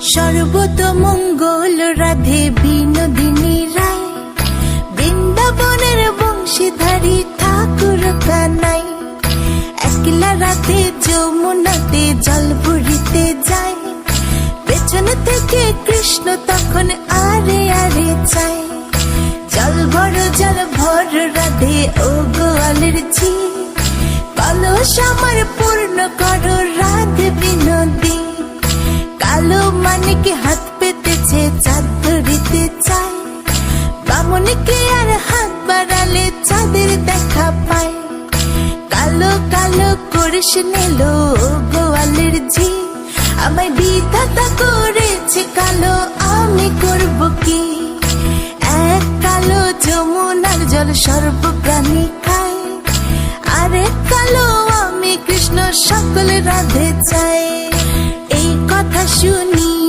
সর্বত মঙ্গল রাধে বিনোদিনী রায়। বৃন্দাবনের বংশীধারী ঠাকুর কানাই। একলা রাতে যমুনাতে জল ভরিতে যায়। পেছন থেকে কৃষ্ণ তখন আরে আরে চায়। জল ভর জল ভর, রাধে ও গোয়ালের ঝি। কলস আমার পূর্ণ করো কালো মানিকে হাত পেতেছে? চাঁদ ধরিতে চায়। বামনিকে আর হাত বাড়ালে চাঁদের দেখা পায়। কালো কালো করিস নিল গোয়ালের ঝি। আমায় বিধাতা করেছে কালো, আমি করব কি? এক কালো যমুনার জল সর্ব প্রাণী খায়। আরেক কালো আমি কৃষ্ণ, সকল রাধে শুনে